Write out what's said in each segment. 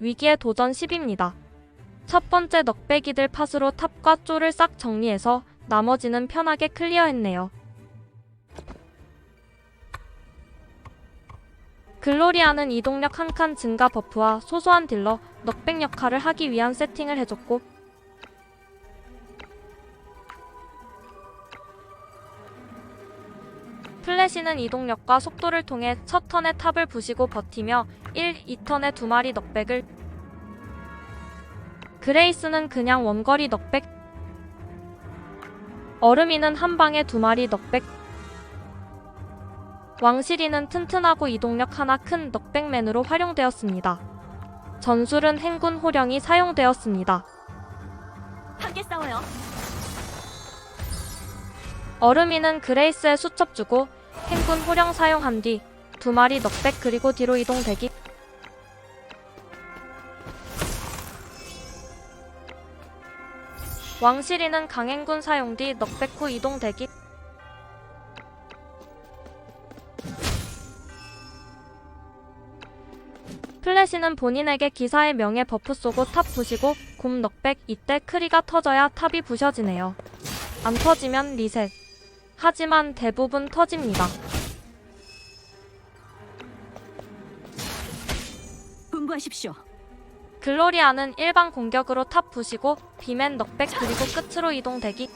위기의 도전 10입니다. 첫 번째 넉배기들 팟으로 탑과 쪼를 싹 정리해서 나머지는 편하게 클리어했네요. 글로리아는 이동력 한 칸 증가 버프와 소소한 딜러, 넉백 역할을 하기 위한 세팅을 해줬고 플래시는 이동력과 속도를 통해 첫 턴에 탑을 부시고 버티며 1, 2턴에 두 마리 넉백을 그레이스는 그냥 원거리 넉백 얼음이는 한 방에 두 마리 넉백 왕실이는 튼튼하고 이동력 하나 큰 넉백맨으로 활용되었습니다. 전술은 행군 호령이 사용되었습니다. 함께 싸워요. 얼음이는 그레이스에 수첩 주고 행군 호령 사용한 뒤 두 마리 넉백 그리고 뒤로 이동 대기 왕실이는 강행군 사용 뒤 넉백 후 이동 대기 플래시는 본인에게 기사의 명예 버프 쏘고 탑 부시고 곰 넉백 이때 크리가 터져야 탑이 부셔지네요. 안 터지면 리셋. 하지만 대부분 터집니다. 분부하십시오. 글로리아는 일반 공격으로 탑 부시고 비맨 넉백 그리고 끝으로 이동 대기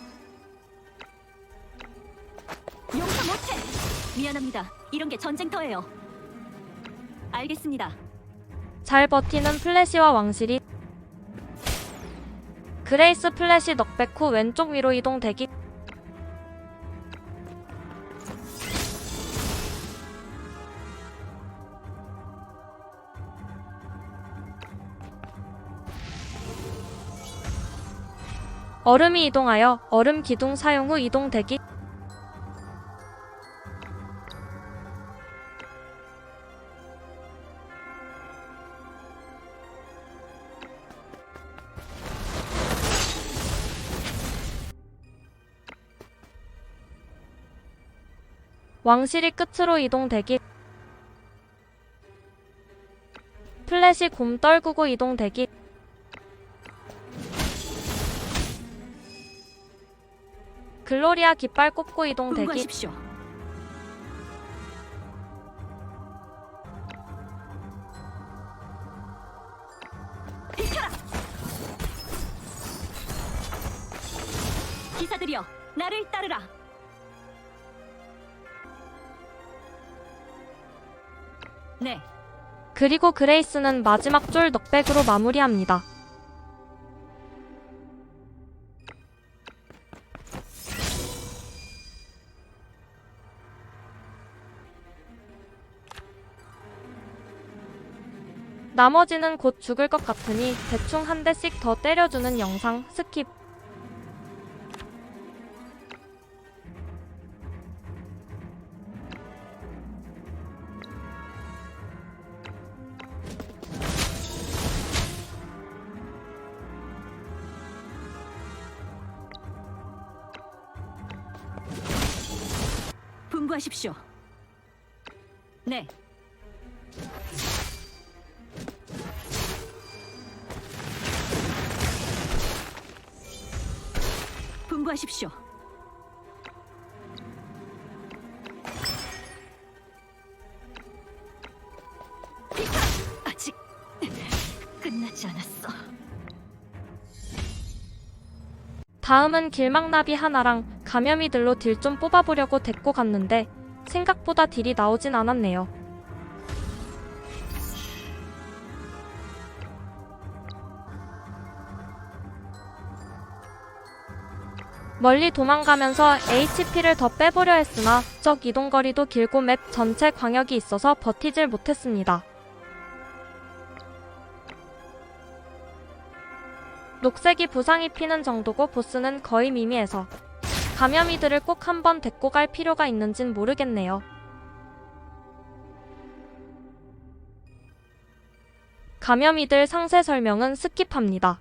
용서 못해. 미안합니다. 이런 게 전쟁터예요. 알겠습니다. 잘 버티는 플래시와 왕실이 그레이스 플래시 넉백 후 왼쪽 위로 이동 대기 얼음이 이동하여 얼음 기둥 사용 후 이동 대기 왕실이 끝으로 이동 대기 플래시 곰 떨구고 이동 대기 글로리아 깃발 꽂고 이동 대기. 비켜라! 기사들이여, 나를 따르라. 네, 그리고 그레이스는 마지막 쫄 넉백으로 마무리합니다. 나머지는 곧 죽을 것 같으니 대충 한 대씩 더 때려주는 영상 스킵. 분부하십시오. 네, 분부하십시오. 아직 끝나지 않았어. 다음은 길막나비 하나랑 감염이들로 딜 좀 뽑아보려고 데리고 갔는데 생각보다 딜이 나오진 않았네요. 멀리 도망가면서 HP를 더 빼보려 했으나 적 이동거리도 길고 맵 전체 광역이 있어서 버티질 못했습니다. 녹색이 부상 입히는 정도고 보스는 거의 미미해서 감염이들을 꼭 한번 데리고 갈 필요가 있는진 모르겠네요. 감염이들 상세 설명은 스킵합니다.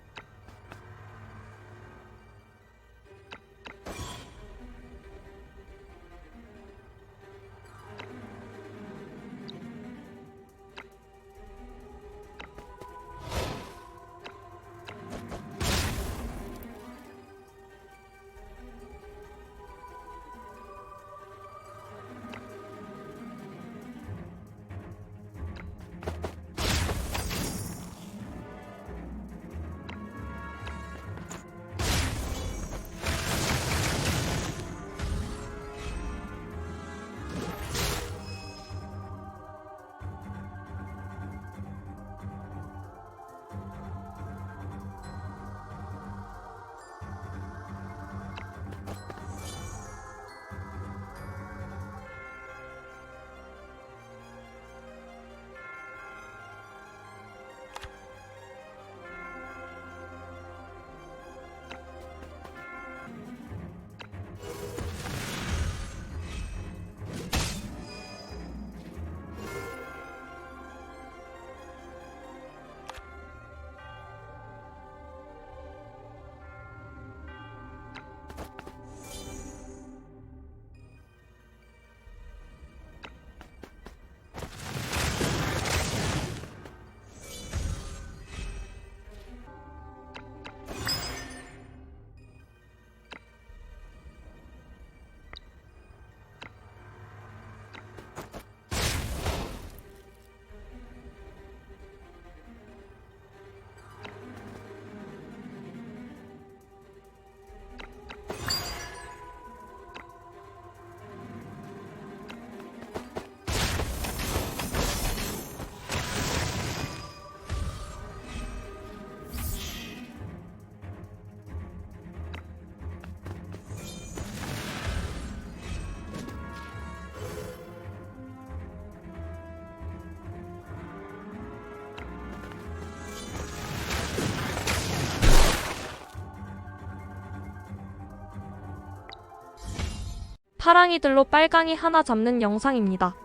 파랑이들로 빨강이 하나 잡는 영상입니다.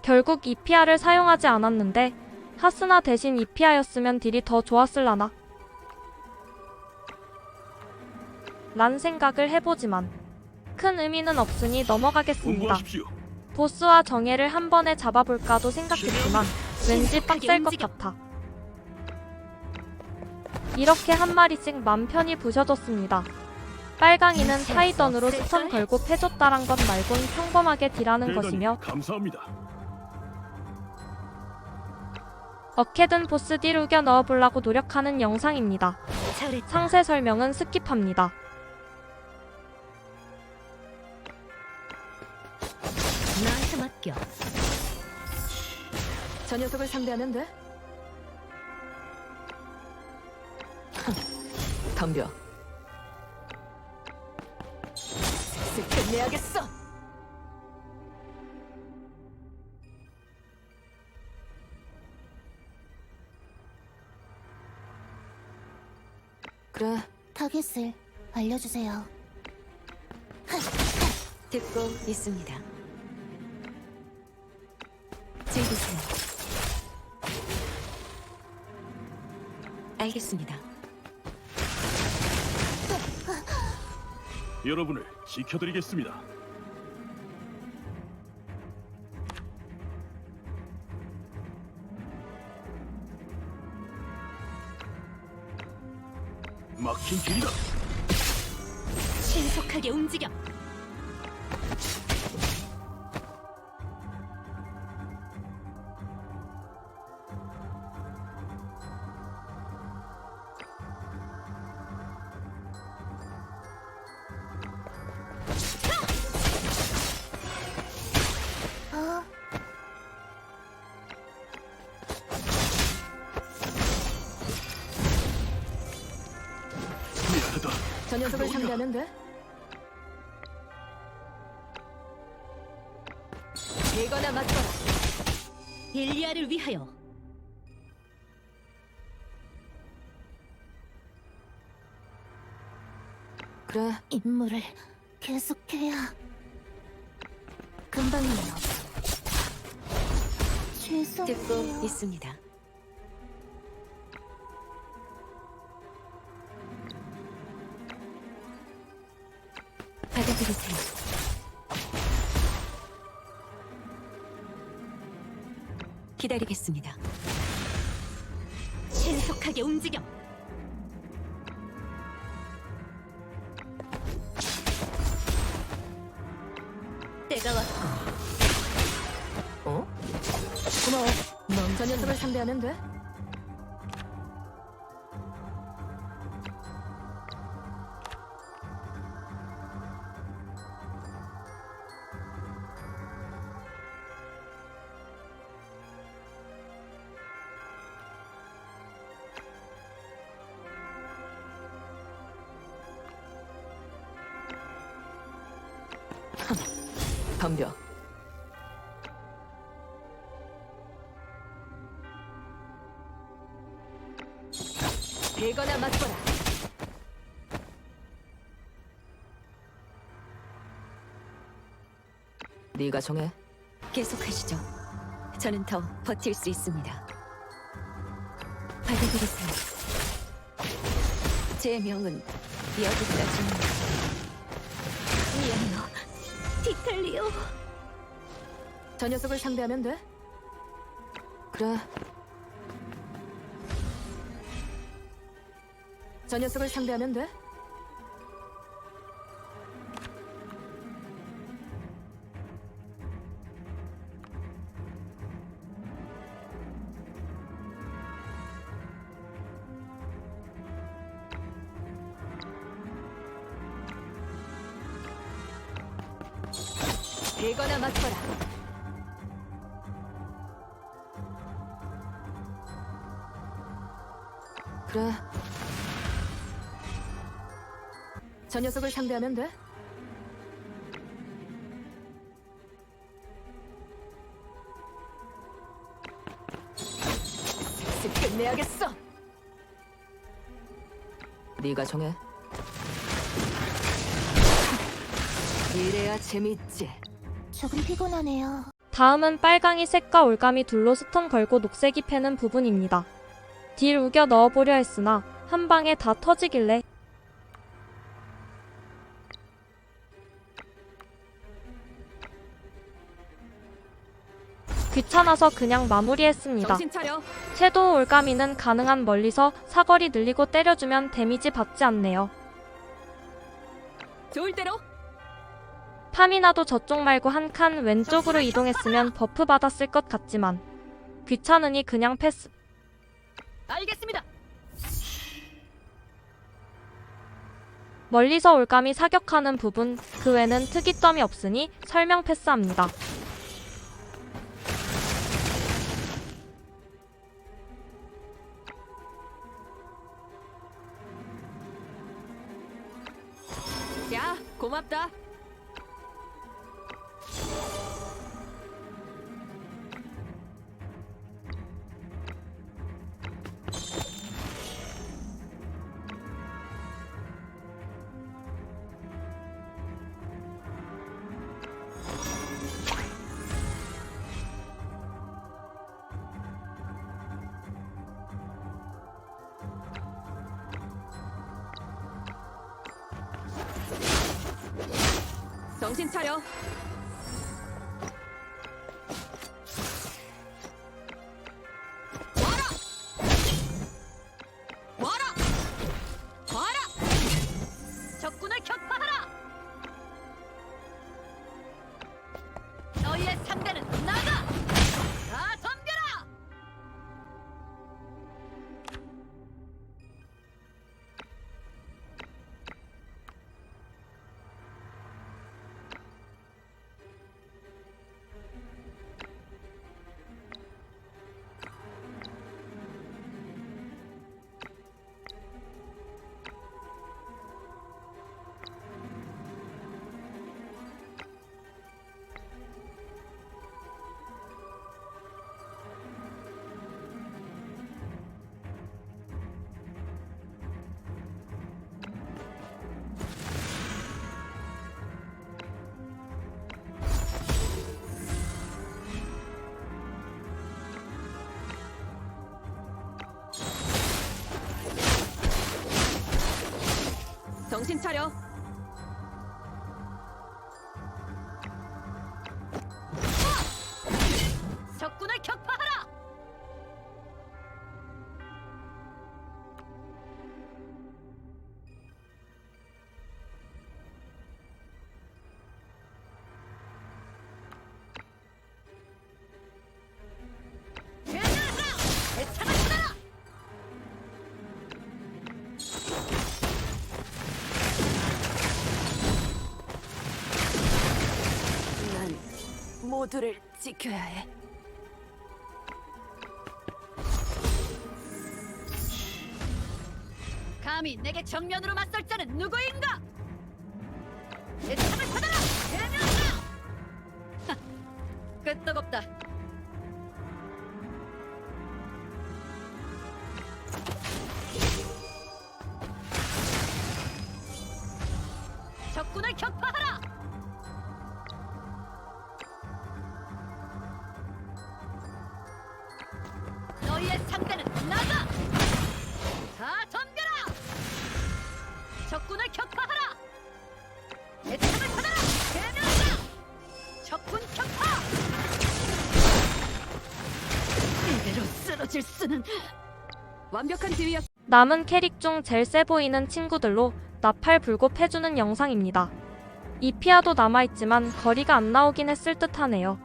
결국 이피아를 사용하지 않았는데 하스나 대신 이피아였으면 딜이 더 좋았을라나? 란 생각을 해보지만 큰 의미는 없으니 넘어가겠습니다. 보스와 정예를 한 번에 잡아볼까도 생각했지만 왠지 빡셀 것 같아. 이렇게 한 마리씩 맘 편히 부셔줬습니다. 빨강이는 타이던으로 스턴 걸고 패줬다란 것 말곤 평범하게 딜하는 것이며 감사합니다. 어케든 보스 딜 우겨 넣어보려고 노력하는 영상입니다. 상세 설명은 스킵합니다. 나한테 맡겨. 저 녀석을 상대하면 돼? 덤벼. 내야겠어. 그래, 타겟을 알려주세요. 듣고 있습니다. 즐기세요. 알겠습니다. 여러분을 지켜드리겠습니다. 막힌 길이다. 신속하게 움직여. 녀석을? 상대하면 돼? 이거나 맞거라. 일리아를 위하여. 그래, 임무를 계속해야 금방이에요. 듣고 죄송해요. 있습니다. 받아들이세요. 기다리겠습니다. 신속하게 움직여. 때가 왔고 어? 고마워. 저 녀석을 상대하면 돼? 덤벼. 이거나 맞거라. 네가 정해. 계속하시죠. 저는 더 버틸 수 있습니다. 받아들이세요. 제 명은 여기까지입니다. 미안해요. 디탈리오. 저 녀석을 상대하면 돼? 그래. 저 녀석을 상대하면 돼? 이거나 맞거라. 그래. 저 녀석을 상대하면 돼? 쓱 끝내야겠어. 네가 정해. 이래야 재밌지. 조금 피곤하네요. 다음은 빨강이 색과 올감이 둘로 스턴 걸고 녹색이 패는 부분입니다. 딜 우겨 넣어보려 했으나 한 방에 다 터지길래 귀찮아서 그냥 마무리했습니다. 섀도우 올가미는 가능한 멀리서 사거리 늘리고 때려주면 데미지 받지 않네요. 좋을 대로. 파미나도 저쪽 말고 한 칸 왼쪽으로 이동했으면 버프 받았을 것 같지만 귀찮으니 그냥 패스. 알겠습니다. 멀리서 올감이 사격하는 부분 그 외는 특이점이 없으니 설명 패스합니다. 정신 차려. 정신 차려. 모두를 지켜야 해. 감히 내게 정면으로 맞설 자는 누구인가? 내 창을 받아라! 대면하라! 하, 끄떡없다. 너희의 상대는 나다! 다 덤벼라! 적군을 격파하라! 대창을 받아라! 대면하라! 적군 격파! 이대로 쓰러질 수는 완벽한 지휘였 남은 캐릭 중 제일 세 보이는 친구들로 나팔 불고 패주는 영상입니다. 이피아도 남아있지만 거리가 안 나오긴 했을 듯 하네요.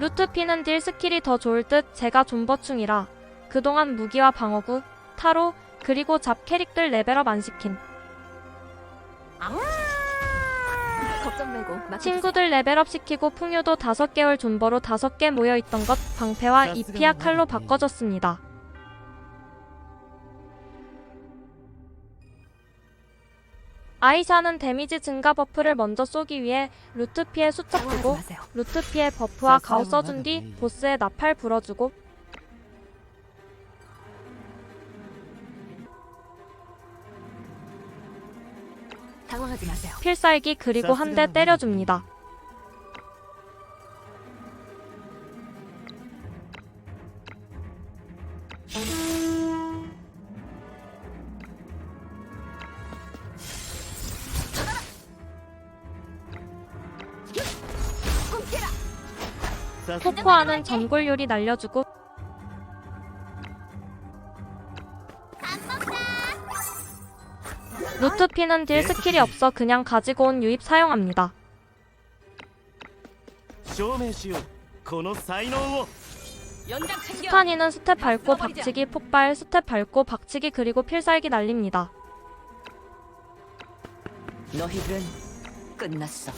루트 피는 딜 스킬이 더 좋을 듯 제가 존버충이라 그동안 무기와 방어구, 타로, 그리고 잡 캐릭들 레벨업 안 시킨. 친구들 레벨업 시키고 풍요도 5개월 존버로 5개 모여있던 것 방패와 이피아 칼로 바꿔줬습니다. 아이샤는 데미지 증가 버프를 먼저 쏘기 위해 루트피에 수첩 마세요. 루트피에 버프와 가우 써준 뒤 보스의 나팔 불어주고. 필살기 그리고 한 대 때려줍니다. 토하는 전골 요리 날려주고 루트 피는 딜 스킬이 없어 그냥 가지고 온 유입 사용합니다. 스타니는 스텝 밟고 박치기 폭발 스텝 밟고 박치기 그리고 필살기 날립니다. 너희들은 끝났어.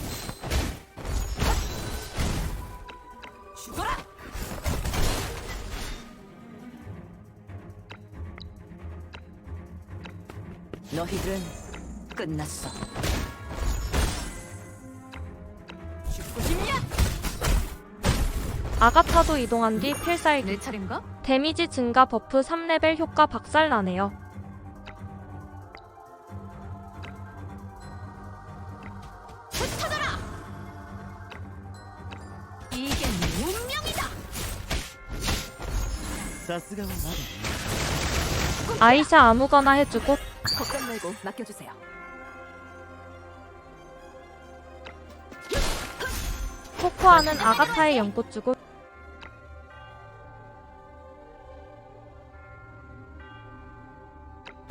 너희들은 끝났어. 죽고 싶냐? 아가타도 이동한 뒤 필살기, 내 차례인가? 데미지 증가 버프 3레벨 효과 박살나네요. 이게 네 운명이다. さすがはまだ 아이샤 아무거나 해주고 걱정 말고 맡겨주세요. 코코아는 아가타의 연꽃주고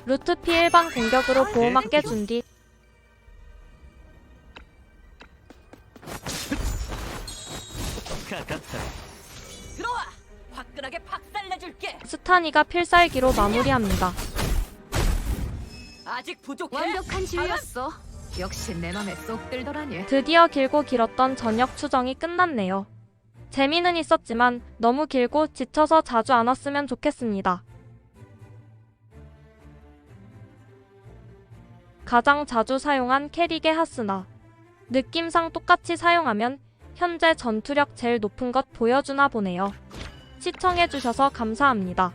루트 피 일반 공격으로 아, 네. 보호막게 준 뒤 스타니가 필살기로 마무리합니다. 아직 부족해. 완벽한 지휘였어. 역시 내 맘에 쏙 들더라니. 드디어 길고 길었던 저녁 추정이 끝났네요. 재미는 있었지만 너무 길고 지쳐서 자주 안 왔으면 좋겠습니다. 가장 자주 사용한 캐릭의 하스나. 느낌상 똑같이 사용하면 현재 전투력 제일 높은 것 보여주나 보네요. 시청해주셔서 감사합니다.